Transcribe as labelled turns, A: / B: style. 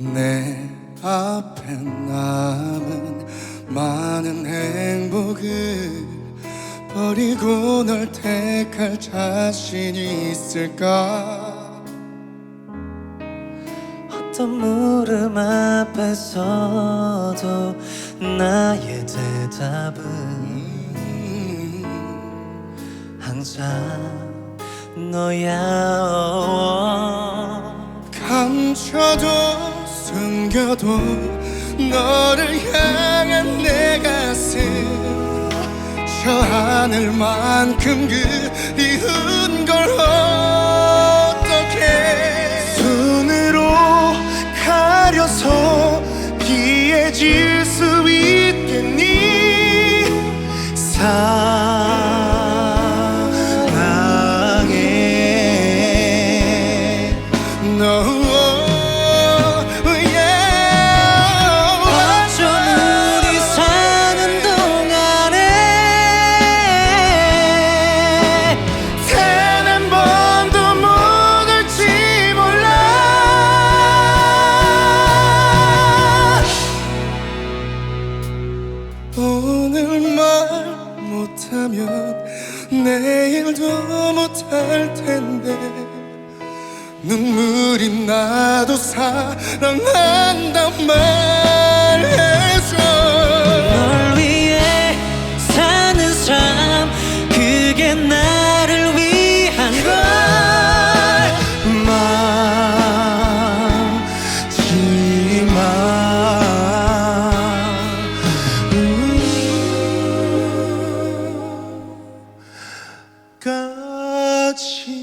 A: 내 앞에 남은 많은 행복을 버리고 널 택할 자신이 있을까?
B: 어떤 물음 앞에서도 나의 대답은
A: 음,
B: 항상 너야.
A: 감춰도 숨겨도 너를 향한 내 가슴. 저 하늘만큼 그리운 오늘 말 못하면 내일도 못할 텐데. 눈물이 나도 사랑한단 말 change.